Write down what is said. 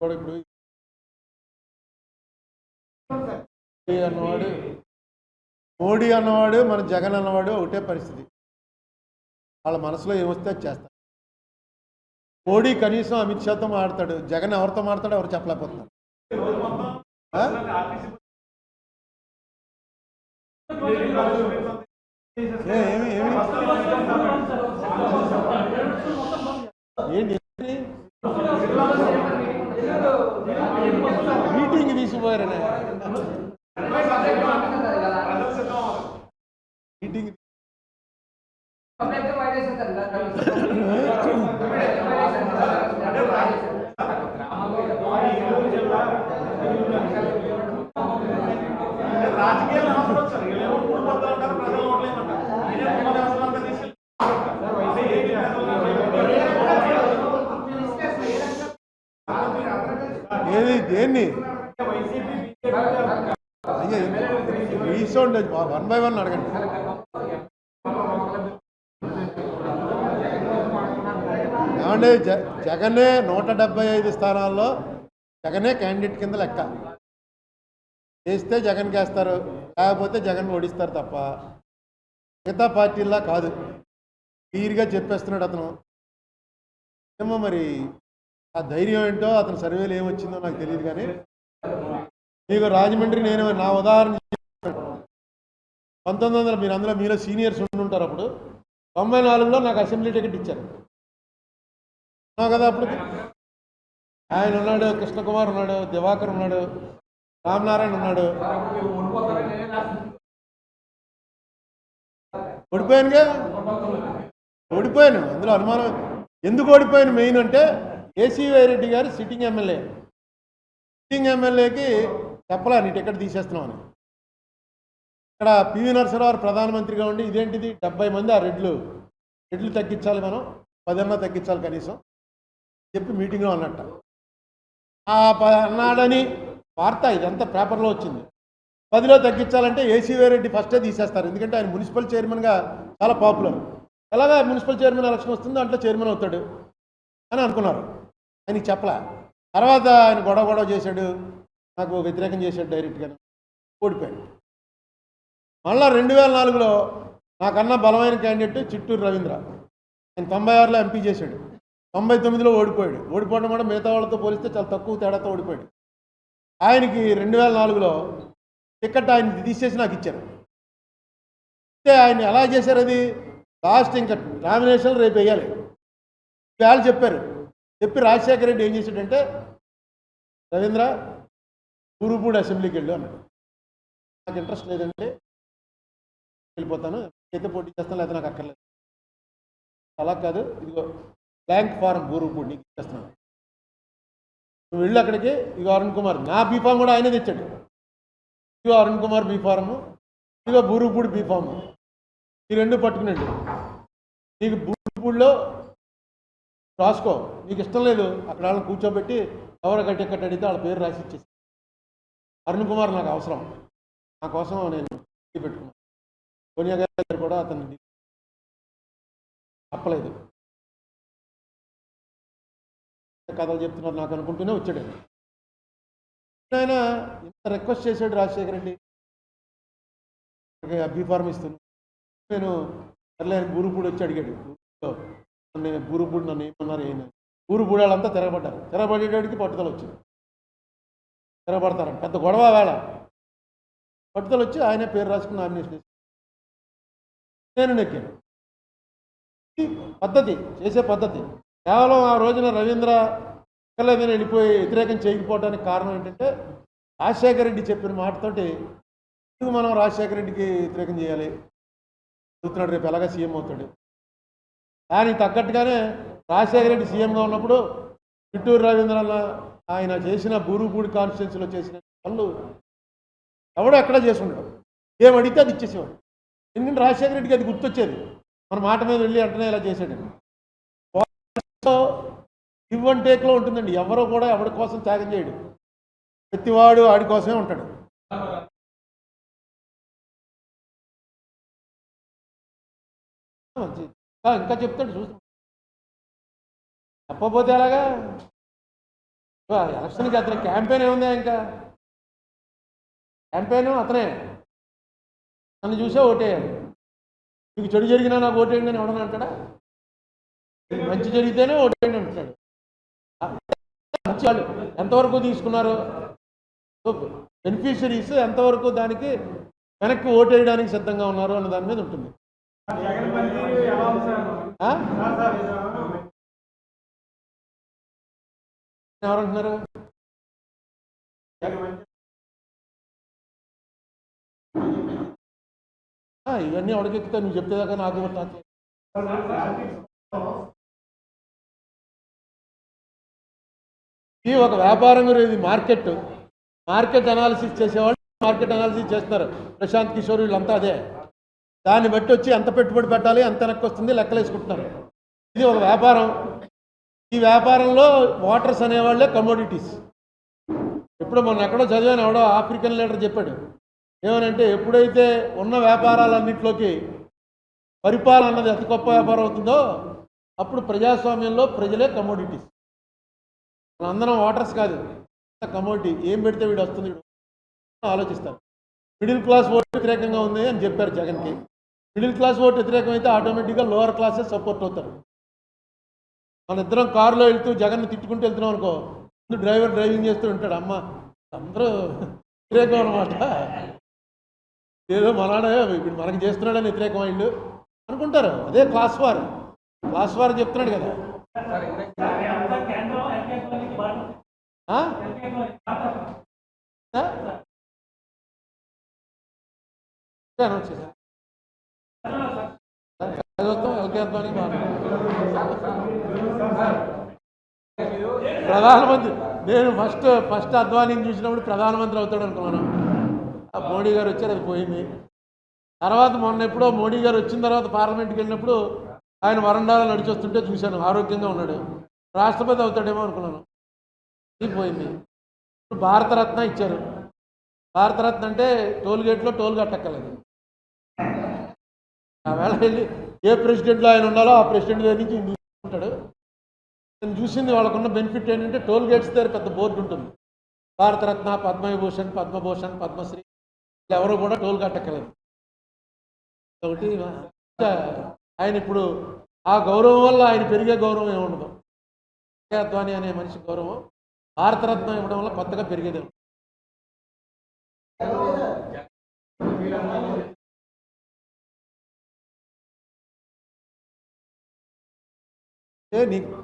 ఇప్పుడు అన్నవాడు మోడీ అన్నవాడు మన జగన్ అన్నవాడు ఒకటే పరిస్థితి. వాళ్ళ మనసులో ఏమొస్తే అది చేస్తారు మోడీ కనీసం అమిత్ షాతో మాడతాడు జగన్ ఎవరితో మాడతాడో ఎవరు చెప్పలేకపోతున్నారు. ఆ? ఏ, ఏమి ఏమి ఏంటి ఏంటి? మీటింగ్ తీసిపోయారనే మీటింగ్ రాజకీయాలు అవసరం సార్ వీళ్ళేమో మూడు పత్రాలు ఉంటారు ప్రజలు ఓట్లేమంటారు నేనే మూడు వ్యవస్థలు అంతా తీసుకెళ్ళి ఏది దేన్ని అయ్యా వన్ బై వన్ అడగండి. ఏమండి జ జగనే నూట డెబ్బై ఐదు స్థానాల్లో జగనే క్యాండిడేట్ కింద లెక్క. వేస్తే జగన్కి వేస్తారు లేకపోతే జగన్ ఓడిస్తారు తప్ప. మిగతా పార్టీలా కాదు. క్లియర్గా చెప్పేస్తున్నాడు అతను. ఏమో మరి ఆ ధైర్యం ఏంటో అతని సర్వేలు ఏమొచ్చిందో నాకు తెలియదు కానీ మీకు రాజమండ్రి నేను నా ఉదాహరణ చెప్పాను. పంతొమ్మిది వందల మీరు అందులో మీలో సీనియర్స్ ఉండి అప్పుడు. తొంభై నాలుగులో నాకు అసెంబ్లీ టికెట్ ఇచ్చారు. కదా అప్పుడు ఆయన ఉన్నాడు కృష్ణకుమార్ ఉన్నాడు దివాకర్ ఉన్నాడు రామనారాయణ ఉన్నాడు. ఓడిపోయానుగా? ఓడిపోయాను. అందులో అనుమానం. ఎందుకు ఓడిపోయాను? మెయిన్ అంటే ఏసీ రెడ్డి గారు సిట్టింగ్ ఎమ్మెల్యే. సిట్టింగ్ ఎమ్మెల్యేకి చెప్పలా నీ టికెట్ తీసేస్తున్నామని ఇక్కడ పివి నరసింహారావు ప్రధానమంత్రిగా ఉండి ఇదేంటిది? డెబ్బై మంది ఆ రెడ్లు. రెడ్లు తగ్గించాలి మనం పదన్నా తగ్గించాలి కనీసం చెప్పి మీటింగ్లో అన్నట్ట. ఆ అన్నాడని వార్త ఇదంతా పేపర్లో వచ్చింది. పదిలో తగ్గించాలంటే ఏసీ రెడ్డి ఫస్టే తీసేస్తారు. ఎందుకంటే ఆయన మున్సిపల్ చైర్మన్గా చాలా పాపులర్. ఎలాగా మున్సిపల్ చైర్మన్ ఎలక్షన్ వస్తుంది దాంట్లో చైర్మన్ అవుతాడు అని అనుకున్నారు. ఆయనకి చెప్పలే? తర్వాత ఆయన గొడవ గొడవ చేశాడు. నాకు వ్యతిరేకం చేశాడు డైరెక్ట్గా. ఓడిపోయాడు. మళ్ళీ రెండు వేల నాలుగులో నాకన్నా బలమైన క్యాండిడేట్ చిట్టూరు రవీంద్ర. ఆయన తొంభై ఆరులో ఎంపీ చేశాడు. తొంభై తొమ్మిదిలో ఓడిపోయాడు. ఓడిపోవడం కూడా మిగతా వాళ్ళతో పోలిస్తే చాలా తక్కువ తేడాతో ఓడిపోయాడు. ఆయనకి రెండు వేల నాలుగులో టికెట్ ఆయన తీసేసి నాకు ఇచ్చారు. అయితే ఆయన ఎలా చేశారు అది? లాస్ట్ ఇంకా నామినేషన్ రేపు వేయాలి. వాళ్ళు చెప్పారు. చెప్పి రాజశేఖర రెడ్డి ఏం చేశాడంటే రవీంద్ర గురుపూడి అసెంబ్లీకి వెళ్ళు అన్నాడు. నాకు ఇంట్రెస్ట్ లేదండి వెళ్ళిపోతాను. అయితే పోటీ చేస్తాను లేదా నాకు అక్కర్లేదు. అలా కాదు ఇదిగో బ్లాంక్ ఫారం గురుపూడి నీకు ఇచ్చేస్తున్నాను. నువ్వు వెళ్ళి అక్కడికి ఇగో అరుణ్ కుమార్. నా బీఫామ్ కూడా ఆయనే తెచ్చాడు. ఇగో అరుణ్ కుమార్ బీఫారము ఇదిగో బూరుపూడి బీఫాము ఈ రెండు పట్టుకునండి నీకు బూరుపూడిలో రాసుకో. నీకు ఇష్టం లేదు. అక్కడ వాళ్ళని కూర్చోబెట్టి ఎవరు గట్టి ఎక్కడ అడిగితే వాళ్ళ పేరు రాసి ఇచ్చేసి. అరుణ్ కుమార్ నాకు అవసరం. నా కోసం నేను పెట్టుకున్నాను. సోనియా గారు కూడా అతను తప్పలేదు కథలు చెప్తున్నారు నాకు అనుకుంటూనే వచ్చాడు ఆయన. ఇంత రిక్వెస్ట్ చేశాడు రాజశేఖర రెడ్డి. అబ్బీ ఫార్మ్ ఇస్తున్నాను నేను సర్లే గురుపూడి వచ్చి అడిగాడు. నన్ను బూరుపూడి నన్ను ఏమన్నారు ఏం బూరుపూడి వాళ్ళంతా తిరగబడ్డారు తిరగబడేటాడికి పట్టుదల వచ్చింది. తిరగబడతారు పెద్ద గొడవ వేళ. పట్టుదల వచ్చి ఆయనే పేరు రాసుకుని నామినేషన్ నేను నెక్కాను. పద్ధతి చేసే పద్ధతి. కేవలం ఆ రోజున రవీంద్ర ఎక్కలేదని వెళ్ళిపోయి వ్యతిరేకం చేయకపోవడానికి కారణం ఏంటంటే రాజశేఖర రెడ్డి చెప్పిన మాటతోటి మనం రాజశేఖర రెడ్డికి వ్యతిరేకం చేయాలి? చూస్తున్నాడు రేపు ఎలాగ సీఎం అవుతాడు? దానికి తగ్గట్టుగానే రాజశేఖర రెడ్డి సీఎంగా ఉన్నప్పుడు చిట్టూరు రవీంద్రన్న ఆయన చేసిన బూరుపూడి కాన్స్టిట్యున్సీలో చేసిన పనులు ఎవడో ఎక్కడ చేసి ఉంటాడు ఏం అడిగితే అది ఇచ్చేసేవాడు. ఎందుకంటే రాజశేఖర రెడ్డికి అది గుర్తొచ్చేది. మన మాట మీద వెళ్ళి అంటనే ఇలా చేసాడు గివ్ అండ్ టేక్లో ఉంటుందండి. ఎవరో కూడా ఎవరి కోసం త్యాగం చేయడు. ప్రతివాడు ఆడి కోసమే ఉంటాడు. మంచిది. ఇంకా చెప్తాడు చూస్తాం చెప్పబోతే ఎలాగా? ఎలక్షన్ ఎలక్షన్కి అతని క్యాంపెయిన్ ఏముందా ఇంకా? క్యాంపెయిన్ అతనే. నన్ను చూసే ఓటేయాలి మీకు చెడు జరిగినా నాకు ఓటేయండి అని ఎవడని అంటాడా? మంచి జరిగితేనే ఓటేయండి అంటాడు. మంచి వాళ్ళు ఎంతవరకు తీసుకున్నారు? బెనిఫిషరీస్ ఎంతవరకు దానికి వెనక్కి ఓటేయడానికి సిద్ధంగా ఉన్నారు అన్న దాని మీద ఉంటుంది. ఎవరంటున్నారు ఇవన్నీ ఎవడికెక్కుతా నువ్వు చెప్పేదాకా నాకు నాకు ఇది ఒక వ్యాపారం గురించి ఇది మార్కెట్. మార్కెట్ అనాలిసిస్ చేసేవాళ్ళు మార్కెట్ అనాలిసిస్ చేస్తున్నారు. ప్రశాంత్ కిషోర్ వీళ్ళంతా అదే. దాన్ని బట్టి వచ్చి ఎంత పెట్టుబడి పెట్టాలి ఎంత వెనక్కి వస్తుంది లెక్కలు వేసుకుంటున్నారు ఇది ఒక వ్యాపారం. ఈ వ్యాపారంలో వాటర్స్ అనేవాళ్ళే కమోడిటీస్ ఇప్పుడు మొన్న ఎక్కడో చదివాను ఎవడో ఆఫ్రికన్ లీడర్ చెప్పాడు. ఏమనంటే ఎప్పుడైతే ఉన్న వ్యాపారాలన్నింటిలోకి పరిపాలన అన్నది అతి గొప్ప వ్యాపారం అవుతుందో అప్పుడు ప్రజాస్వామ్యంలో ప్రజలే కమోడిటీస్ అందరం వాటర్స్ కాదు. కమోడిటీ ఏం పెడితే వీడు వస్తుంది వీడు? ఆలోచిస్తారు. మిడిల్ క్లాస్ వ్యతిరేకంగా ఉంది అని చెప్పారు జగన్కి. మిడిల్ క్లాస్ ఓటు వ్యతిరేకమైతే అయితే ఆటోమేటిక్గా లోవర్ క్లాసెస్ సపోర్ట్ అవుతారు. మన ఇద్దరం కారులో వెళ్తూ జగన్ తిట్టుకుంటూ వెళ్తున్నాం అనుకో ముందు డ్రైవర్ డ్రైవింగ్ చేస్తూ ఉంటాడు. అమ్మ అందరూ వ్యతిరేకం అనమాట ఏదో మనాడే ఇప్పుడు మనకి చేస్తున్నాడని వ్యతిరేకం వీళ్ళు? అనుకుంటారు. అదే క్లాస్ వార్. క్లాస్ వార్ చెప్తున్నాడు కదా. ఆ? అనౌన్స్ చేశారు. వస్తాం, ప్రధానమంత్రి నేను ఫస్ట్ ఫస్ట్ అద్వానీని చూసినప్పుడు ప్రధానమంత్రి అవుతాడు అనుకున్నాను. ఆ మోడీ గారు వచ్చారు అది పోయింది. తర్వాత మొన్న ఎప్పుడో మోడీ గారు వచ్చిన తర్వాత పార్లమెంట్కి వెళ్ళినప్పుడు ఆయన వరండాలో నడిచొస్తుంటే చూశాను ఆరోగ్యంగా ఉన్నాడు. రాష్ట్రపతి అవుతాడేమో అనుకున్నాను. ఇది పోయింది. ఇప్పుడు భారతరత్న ఇచ్చారు. భారతరత్న అంటే టోల్ గేట్లో టోల్ కట్టక్కర్లేదు. ఆ వేళ వెళ్ళి ఏ ప్రెసిడెంట్లో ఆయన ఉండాలో ఆ ప్రెసిడెంట్ దగ్గర నుంచి ఉంటాడు. నేను చూసింది వాళ్ళకున్న బెనిఫిట్ ఏంటంటే టోల్ గేట్స్ దగ్గర పెద్ద బోర్డు ఉంటుంది. భారతరత్న పద్మవిభూషణ్ పద్మభూషణ్ పద్మశ్రీ ఎవరు కూడా టోల్ కట్టక్కర్లేదు. ఒకటి ఆయన ఇప్పుడు ఆ గౌరవం వల్ల ఆయన పెరిగే గౌరవం ఏమి ఉండదు అద్వానీ అనే మనిషి గౌరవం భారతరత్నం ఇవ్వడం వల్ల కొత్తగా పెరిగేది ఏ నీకు